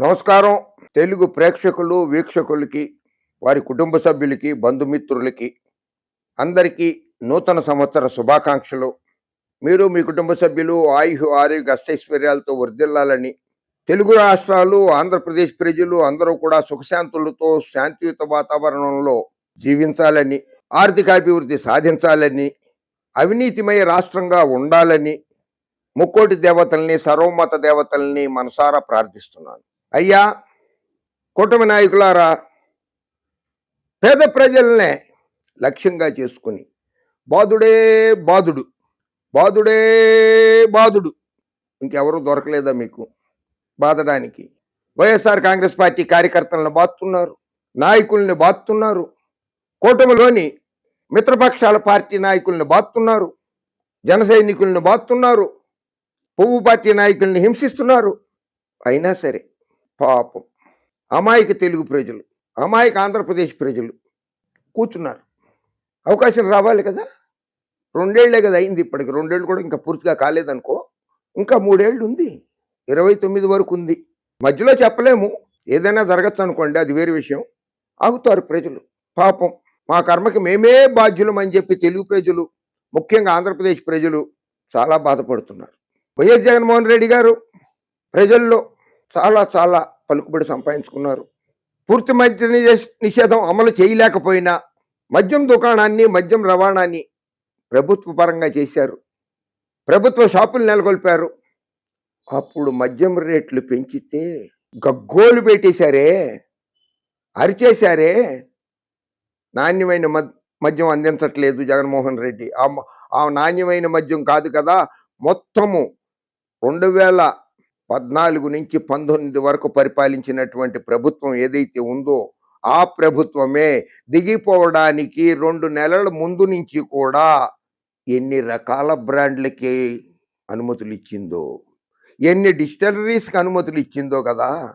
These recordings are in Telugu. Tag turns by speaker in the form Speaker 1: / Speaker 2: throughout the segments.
Speaker 1: నమస్కారం. తెలుగు ప్రేక్షకులు వీక్షకులకి వారి కుటుంబ సభ్యులకి బంధుమిత్రులకి అందరికీ నూతన సంవత్సర శుభాకాంక్షలు. మీరు మీ కుటుంబ సభ్యులు ఆయుష్ ఆరోగ్య అష్టైశ్వర్యాలతో వర్ధిల్లాలని తెలుగు రాష్ట్రాలు ఆంధ్రప్రదేశ్ ప్రజలు అందరూ కూడా సుఖశాంతులతో శాంతియుత వాతావరణంలో జీవించాలని ఆర్థికాభివృద్ధి సాధించాలని అవినీతిమయ రాష్ట్రంగా ఉండాలని ముక్కోటి దేవతల్ని సర్వమత దేవతల్ని మనసారా ప్రార్థిస్తున్నాను. అయ్యా కూటమి నాయకులారా పేద ప్రజల్నే లక్ష్యంగా చేసుకుని బాధుడే బాధుడు బాధుడే బాధుడు ఇంకెవరు దొరకలేదా మీకు? బాధడానికి. వైఎస్ఆర్ కాంగ్రెస్ పార్టీ కార్యకర్తలను బాతున్నారు నాయకుల్ని బాతున్నారు కూటమిలోని మిత్రపక్షాల పార్టీ నాయకుల్ని బాతున్నారు జన సైనికుల్ని బాతున్నారు పువ్వు పార్టీ నాయకుల్ని హింసిస్తున్నారు. అయినా సరే పాపం. అమాయక తెలుగు ప్రజలు అమాయక ఆంధ్రప్రదేశ్ ప్రజలు కూర్చున్నారు. అవకాశం రావాలి కదా? రెండేళ్ళే కదా అయింది ఇప్పటికి. రెండేళ్ళు కూడా ఇంకా పూర్తిగా కాలేదనుకో ఇంకా మూడేళ్ళు ఉంది ఇరవై తొమ్మిది వరకు ఉంది మధ్యలో చెప్పలేము. ఏదైనా జరగచ్చు అనుకోండి అది వేరే విషయం. ఆగుతారు ప్రజలు. పాపం. మా కర్మకి మేమే బాధ్యులం అని చెప్పి తెలుగు ప్రజలు ముఖ్యంగా ఆంధ్రప్రదేశ్ ప్రజలు చాలా బాధపడుతున్నారు. వైఎస్ జగన్మోహన్ రెడ్డి గారు ప్రజల్లో చాలా చాలా పలుకుబడి సంపాదించుకున్నారు. పూర్తి మద్య నిషే- నిషేధం అమలు చేయలేకపోయినా మద్యం దుకాణాన్ని మద్యం రవాణాన్ని ప్రభుత్వ పరంగా చేశారు. ప్రభుత్వ షాపులు నెలకొల్పారు. అప్పుడు మద్యం రేట్లు పెంచితే గగ్గోలు పెట్టేశారే అరిచేశారే. నాణ్యమైన మద్యం అందించట్లేదు జగన్మోహన్ రెడ్డి. ఆ నాణ్యమైన మద్యం కాదు కదా మొత్తము రెండు వేల పద్నాలుగు నుంచి పంతొమ్మిది వరకు పరిపాలించినటువంటి ప్రభుత్వం ఏదైతే ఉందో ఆ ప్రభుత్వమే దిగిపోవడానికి రెండు నెలల ముందు నుంచి కూడా ఎన్ని రకాల బ్రాండ్లకి అనుమతులు ఇచ్చిందో ఎన్ని డిస్టిలరీస్కి అనుమతులు ఇచ్చిందో కదా.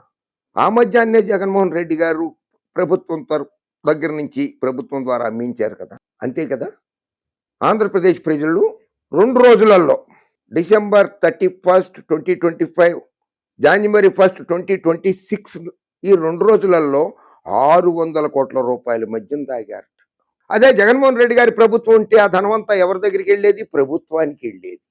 Speaker 1: ఆ మధ్యాన్నే జగన్మోహన్ రెడ్డి గారు ప్రభుత్వం దగ్గర నుంచి ప్రభుత్వం ద్వారా అమ్మించారు కదా. అంతే కదా. ఆంధ్రప్రదేశ్ ప్రజలు రెండు రోజులలో December thirty first twenty twenty five జనవరి ఫస్ట్ ట్వంటీ ట్వంటీ సిక్స్ ఈ రెండు రోజులలో ఆరు వందల కోట్ల రూపాయల మద్యం తాగారు అదే జగన్మోహన్ రెడ్డి గారి ప్రభుత్వం ఉంటే ఆ ధనమంతా ఎవరి దగ్గరికి వెళ్ళేది? ప్రభుత్వానికి వెళ్ళేది.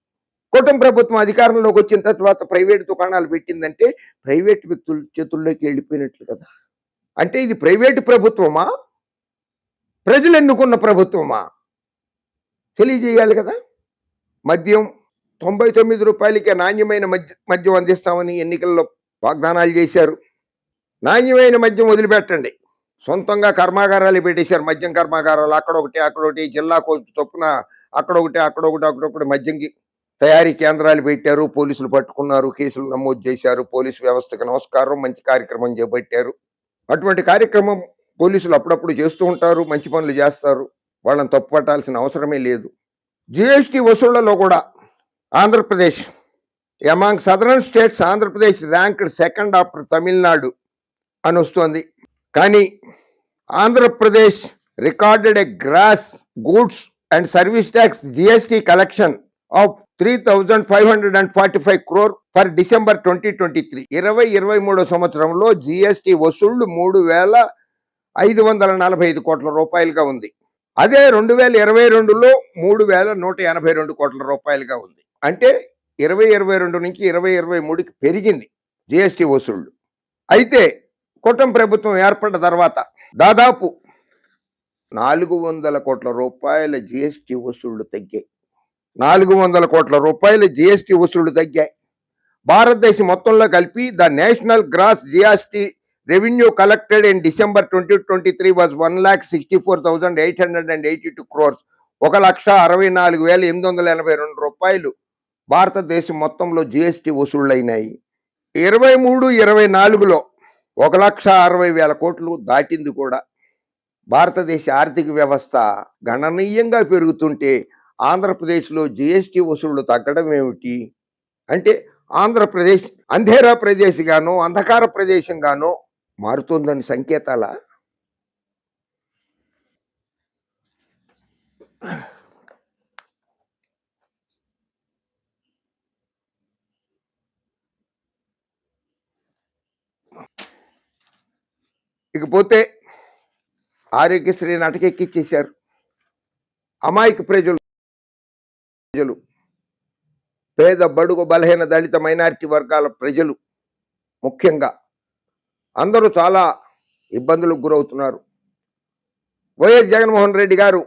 Speaker 1: కూటమి ప్రభుత్వం అధికారంలోకి వచ్చిన తర్వాత ప్రైవేట్ దుకాణాలు పెట్టిందంటే ప్రైవేట్ వ్యక్తుల చేతుల్లోకి వెళ్ళిపోయినట్లు కదా. అంటే ఇది ప్రైవేటు ప్రభుత్వమా? ప్రజలు ఎన్నుకున్న ప్రభుత్వమా? తెలియజేయాలి కదా. మద్యం తొంభై తొమ్మిది రూపాయలకే నాణ్యమైన మద్య మద్యం అందిస్తామని ఎన్నికల్లో వాగ్దానాలు చేశారు. నాణ్యమైన మద్యం వదిలిపెట్టండి. సొంతంగా కర్మాగారాలు పెట్టేశారు. మద్యం కర్మాగారాలు అక్కడ ఒకటి అక్కడ ఒకటి జిల్లా చొప్పున అక్కడొకటి అక్కడొకటి అక్కడ ఒకటి మద్యంకి తయారీ కేంద్రాలు పెట్టారు. పోలీసులు పట్టుకున్నారు కేసులు నమోదు చేశారు. పోలీసు వ్యవస్థకు నమస్కారం మంచి కార్యక్రమం చేపట్టారు. అటువంటి కార్యక్రమం పోలీసులు అప్పుడప్పుడు చేస్తూ ఉంటారు మంచి పనులు చేస్తారు. వాళ్ళని తప్పు పట్టాల్సిన అవసరమే లేదు. జిఎస్టి వసూళ్ళలో కూడా Andhra Pradesh. Among southern states Andhra Pradesh ranked second after Tamil Nadu అని వస్తోంది. కానీ Andhra Pradesh recorded a gross goods and service tax GST collection of three thousand five hundred and forty five crore for December twenty twenty three ఇరవై ఇరవై మూడో సంవత్సరంలో జిఎస్టి వసూళ్ళు మూడు వేల ఐదు వందల నలభై ఐదు కోట్ల రూపాయలుగా ఉంది. అదే రెండు వేల ఇరవై రెండులో మూడు వేల నూట ఎనభై రెండు కోట్ల రూపాయలుగా ఉంది. అంటే ఇరవై ఇరవై రెండు నుంచి ఇరవై ఇరవై మూడుకి పెరిగింది జిఎస్టి వసూళ్ళు. అయితే కూటమి ప్రభుత్వం ఏర్పడిన తర్వాత దాదాపు నాలుగు వందల కోట్ల రూపాయల జిఎస్టి వసూళ్ళు తగ్గాయి. నాలుగు వందల కోట్ల రూపాయల జిఎస్టీ వసూళ్ళు తగ్గాయి. భారతదేశం మొత్తంలో కలిపి the national gross GST revenue collected in December twenty twenty three was one lakh sixty four thousand eight hundred and eighty two crores. ఒక లక్ష అరవై నాలుగు వేల ఎనిమిది వందల ఎనభై రెండు రూపాయలు భారతదేశం మొత్తంలో జిఎస్టి వసూళ్ళైనాయి ఇరవై మూడు ఇరవై నాలుగులో ఒక లక్ష అరవై వేల కోట్లు దాటింది కూడా. భారతదేశ ఆర్థిక వ్యవస్థ గణనీయంగా పెరుగుతుంటే ఆంధ్రప్రదేశ్లో జిఎస్టి వసూళ్ళు తగ్గడం ఏమిటి? అంటే ఆంధ్రప్రదేశ్ అంధేరా ప్రదేశ్ గానో అంధకార ప్రదేశంగానో మారుతుందని సంకేతాల? ఇకపోతే ఆరోగ్యశ్రీ నటకెక్కిచ్చేశారు. అమాయక ప్రజలు ప్రజలు పేద బడుగు బలహీన దళిత మైనారిటీ వర్గాల ప్రజలు ముఖ్యంగా అందరూ చాలా ఇబ్బందులకు గురవుతున్నారు. వైఎస్ జగన్మోహన్ రెడ్డి గారు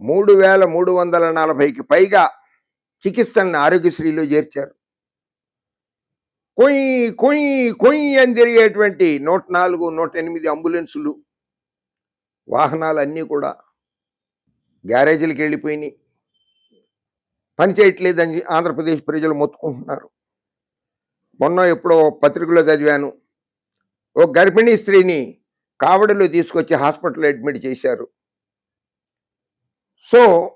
Speaker 1: మూడు వేల మూడు వందల నలభైకి పైగా చికిత్సల్ని ఆరోగ్యశ్రీలో చేర్చారు. కొయ్యి కొయ్యి కొయ్యి అని తిరిగేటువంటి నూట నాలుగు నూట ఎనిమిది అంబులెన్సులు వాహనాలు అన్నీ కూడా గ్యారేజీలకు వెళ్ళిపోయినాయి. పనిచేయట్లేదని ఆంధ్రప్రదేశ్ ప్రజలు మొత్తుకుంటున్నారు. మొన్న ఎప్పుడో పత్రికలో చదివాను. ఓ గర్భిణీ స్త్రీని కావడిలో తీసుకొచ్చి హాస్పిటల్లో అడ్మిట్ చేశారు. సో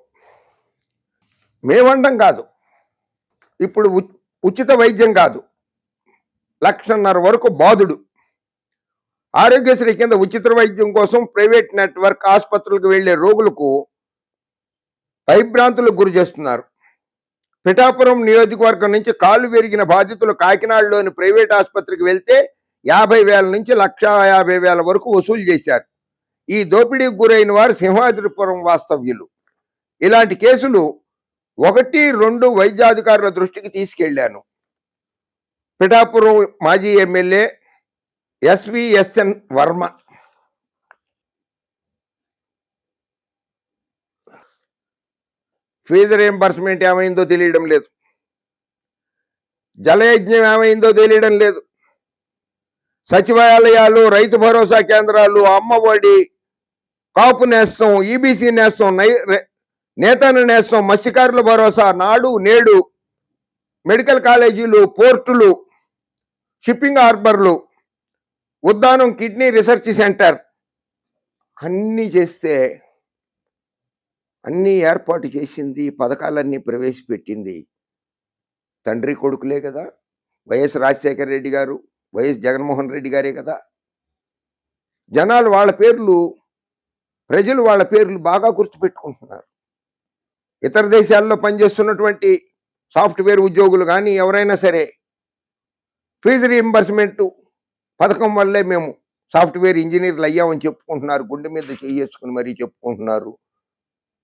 Speaker 1: మేమండం కాదు. ఇప్పుడు ఉ- ఉచిత వైద్యం కాదు. లక్షన్నర వరకు బాధుడు. ఆరోగ్యశ్రీ కింద ఉచిత వైద్యం కోసం ప్రైవేట్ నెట్వర్క్ ఆసుపత్రులకు వెళ్ళే రోగులకు భయభ్రాంతులకు గురి చేస్తున్నారు. పిఠాపురం నియోజకవర్గం నుంచి కాలు విరిగిన బాధితులు కాకినాడలోని ప్రైవేట్ ఆసుపత్రికి వెళ్తే యాభై వేల నుంచి లక్ష యాభై వేల వరకు వసూలు చేశారు. ఈ దోపిడీకి గురైన వారు సింహాద్రిపురం వాస్తవ్యులు. ఇలాంటి కేసులు ఒకటి రెండు వైద్యాధికారుల దృష్టికి తీసుకెళ్ళాను. పిఠాపురం మాజీ MLA S V S N Varma. Fee reimbursement ఏమైందో తెలియడం లేదు. జలయజ్ఞం ఏమైందో తెలియడం లేదు. సచివాలయాలు రైతు భరోసా కేంద్రాలు అమ్మఒడి కాపు నేస్తం ఈబీసీ నేస్తం నై నేస్తం మత్స్యకారుల భరోసా నాడు నేడు మెడికల్ కాలేజీలు పోర్టులు షిప్పింగ్ హార్బర్లు ఉద్దానం కిడ్నీ రీసెర్చ్ సెంటర్ అన్నీ చేస్తే అన్నీ ఏర్పాటు చేసింది పథకాలన్నీ ప్రవేశపెట్టింది. తండ్రి కొడుకులే కదా వైఎస్ రాజశేఖర రెడ్డి గారు వైఎస్ జగన్మోహన్ రెడ్డి గారే కదా. జనాలు వాళ్ళ పేర్లు ప్రజలు వాళ్ళ పేర్లు బాగా గుర్తుపెట్టుకుంటున్నారు. ఇతర దేశాల్లో పనిచేస్తున్నటువంటి సాఫ్ట్వేర్ ఉద్యోగులు కానీ ఎవరైనా సరే ఫీజు రీఎంబర్స్మెంట్ పథకం వల్లే మేము సాఫ్ట్వేర్ ఇంజనీర్లు అయ్యామని చెప్పుకుంటున్నారు గుండె మీద చేసుకుని మరీ చెప్పుకుంటున్నారు.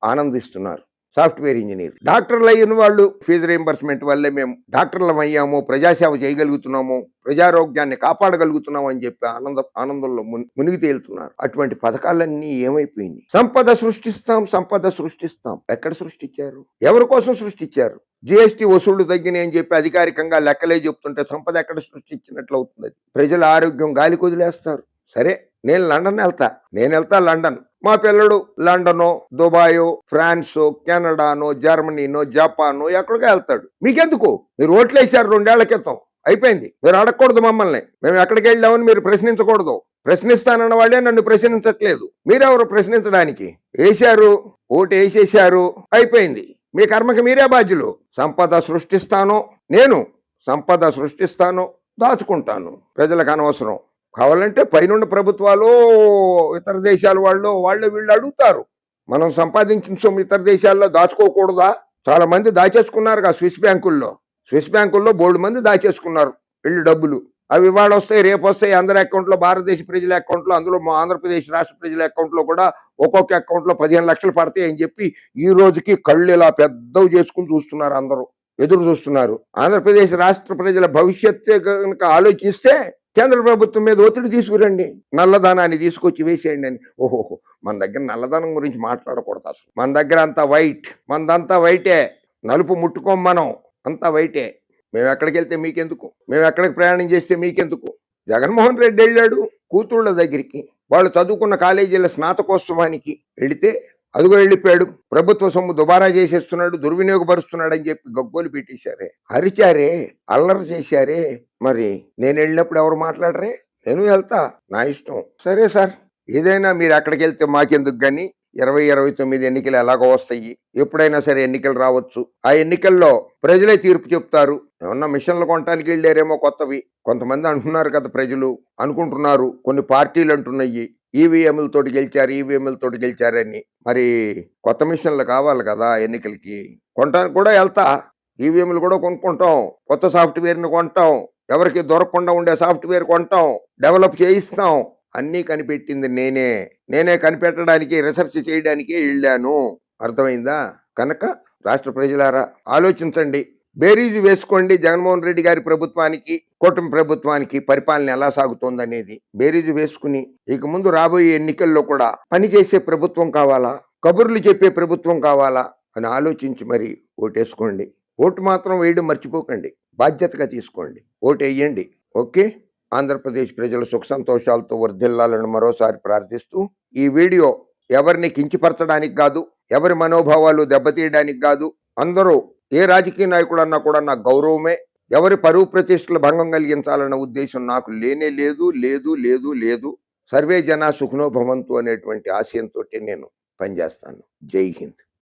Speaker 1: ఆనందిస్తున్నారు. Software engineer. డాక్టర్లు అయిన వాళ్ళు ఫీజు రీంబర్స్మెంట్ వల్లే మేము డాక్టర్లం అయ్యాము ప్రజాసేవ చేయగలుగుతున్నాము ప్రజారోగ్యాన్ని కాపాడగలుగుతున్నాము అని చెప్పి ఆనంద ఆనందంలో ముని- మునిగి తేలుతున్నారు. అటువంటి పథకాలన్నీ ఏమైపోయింది సంపద సృష్టిస్తాం సంపద సృష్టిస్తాం. ఎక్కడ సృష్టించారు? ఎవరి కోసం సృష్టించారు? జిఎస్టీ వసూళ్ళు తగ్గినాయి అని చెప్పి అధికారికంగా లెక్కలే చెప్తుంటే సంపద ఎక్కడ సృష్టించినట్లు అవుతుంది? ప్రజల ఆరోగ్యం గాలి కొదిలేస్తారు సరే నేను లండన్ వెళ్తా. నేను వెళ్తా లండన్. మా పిల్లడు లండనో దుబాయో ఫ్రాన్సో కెనడానో జర్మనీనో జపానో ఎక్కడికో వెళ్తాడు. మీకెందుకు? మీరు ఓట్లు వేసారు రెండేళ్ళ క్రితం. అయిపోయింది. మీరు అడగకూడదు మమ్మల్ని. మేము ఎక్కడికి వెళ్ళామని మీరు ప్రశ్నించకూడదు. ప్రశ్నిస్తానన్న వాళ్ళే నన్ను ప్రశ్నించట్లేదు. మీరెవరు ప్రశ్నించడానికి? వేశారు ఓటు వేసేసారు అయిపోయింది. మీ కర్మకి మీరే బాధ్యులు. సంపద సృష్టిస్తాను నేను సంపద సృష్టిస్తాను దాచుకుంటాను. ప్రజలకు అనవసరం. కావాలంటే పైనున్న ప్రభుత్వాలు ఇతర దేశాల వాళ్ళు వాళ్ళు వీళ్ళు అడుగుతారు. మనం సంపాదించిన సొమ్ము ఇతర దేశాల్లో దాచుకోకూడదా? చాలా మంది దాచేసుకున్నారు స్విస్ బ్యాంకుల్లో. స్విస్ బ్యాంకుల్లో బోల్డ్ మంది దాచేసుకున్నారు వీళ్ళు డబ్బులు. అవి ఇవాళ వస్తాయి రేపు వస్తాయి అందరి అకౌంట్లో భారతదేశ ప్రజల అకౌంట్లో అందులో మా ఆంధ్రప్రదేశ్ రాష్ట్ర ప్రజల అకౌంట్లో కూడా ఒక్కొక్క అకౌంట్లో పదిహేను లక్షలు పడతాయి అని చెప్పి ఈ రోజుకి కళ్ళు ఇలా పెద్దవి చేసుకుని చూస్తున్నారు అందరూ. ఎదురు చూస్తున్నారు. ఆంధ్రప్రదేశ్ రాష్ట్ర ప్రజల భవిష్యత్తు కనుక ఆలోచిస్తే కేంద్ర ప్రభుత్వం మీద ఒత్తిడి తీసుకురండి. నల్లధనాన్ని తీసుకొచ్చి వేసేయండి అని. ఓహోహో మన దగ్గర నల్లధనం గురించి మాట్లాడకూడదు అసలు. మన దగ్గర అంతా వైట్ మనదంతా వైటే. నలుపు ముట్టుకోం మనం అంతా వైటే. మేము ఎక్కడికి వెళ్తే మీకెందుకు? మేము ఎక్కడికి ప్రయాణం చేస్తే మీకెందుకు? జగన్మోహన్ రెడ్డి వెళ్ళాడు కూతుళ్ళ దగ్గరికి. వాళ్ళు చదువుకున్న కాలేజీల స్నాతకోత్సవానికి వెళితే అదిగో వెళ్ళిపోయాడు. ప్రభుత్వ సొమ్ము దుబారా చేసేస్తున్నాడు దుర్వినియోగపరుస్తున్నాడు అని చెప్పి గగ్గోలు పెట్టేశారే. అరిచారే అల్లరి చేశారే. మరి నేను వెళ్ళినప్పుడు ఎవరు మాట్లాడరే? నేను వెళ్తా నా ఇష్టం. సరే సార్ ఏదైనా మీరు అక్కడికి వెళ్తే మాకెందుకు కానీ ఇరవై ఇరవై తొమ్మిది ఎన్నికలు ఎలాగో వస్తాయి. ఎప్పుడైనా సరే ఎన్నికలు రావచ్చు. ఆ ఎన్నికల్లో ప్రజలే తీర్పు చెప్తారు. ఏమన్నా మిషన్లు కొనడానికి వెళ్ళారేమో కొత్తవి. కొంతమంది అంటున్నారు కదా ప్రజలు అనుకుంటున్నారు. కొన్ని పార్టీలు అంటున్నాయి. ఈవీఎంలతో గెలిచారు ఈవీఎంలతో గెలిచారని మరి కొత్త మిషన్లు కావాలి కదా ఎన్నికలకి. కొనడానికి కూడా వెళ్తా. ఈవీఎంలు కూడా కొనుక్కుంటాం. కొత్త సాఫ్ట్వేర్ని కొంటాం. ఎవరికి దొరకకుండా ఉండే సాఫ్ట్వేర్ కొంటాం. డెవలప్ చేయిస్తాం. అన్నీ కనిపెట్టింది నేనే. నేనే కనిపెట్టడానికి రీసెర్చ్ చేయడానికి వెళ్ళాను. అర్థమైందా? కనుక రాష్ట్ర ప్రజలారా ఆలోచించండి. బేరీజు వేసుకోండి జగన్మోహన్ రెడ్డి గారి ప్రభుత్వానికి కూటమి ప్రభుత్వానికి పరిపాలన ఎలా సాగుతోందనేది. బేరీజు వేసుకుని ఇక ముందు రాబోయే ఎన్నికల్లో కూడా పనిచేసే ప్రభుత్వం కావాలా? కబుర్లు చెప్పే ప్రభుత్వం కావాలా? అని ఆలోచించి మరి ఓటేసుకోండి. ఓటు మాత్రం వేయడం మర్చిపోకండి. బాధ్యతగా తీసుకోండి. ఓటు వేయండి ఓకే? ఆంధ్రప్రదేశ్ ప్రజల సుఖ సంతోషాలతో వర్ధిల్లాలని మరోసారి ప్రార్థిస్తూ ఈ వీడియో ఎవరిని కించపరచడానికి కాదు ఎవరి మనోభావాలు దెబ్బతీయడానికి కాదు అందరూ ఏ రాజకీయ నాయకుడు అన్నా కూడా నా గౌరవమే. ఎవరి పరువు ప్రతిష్టలు భంగం కలిగించాలన్న ఉద్దేశం నాకు లేనే లేదు లేదు లేదు లేదు. సర్వే జన సుఖనోభవంతు అనేటువంటి ఆశయంతో నేను పనిచేస్తాను. జై హింద్.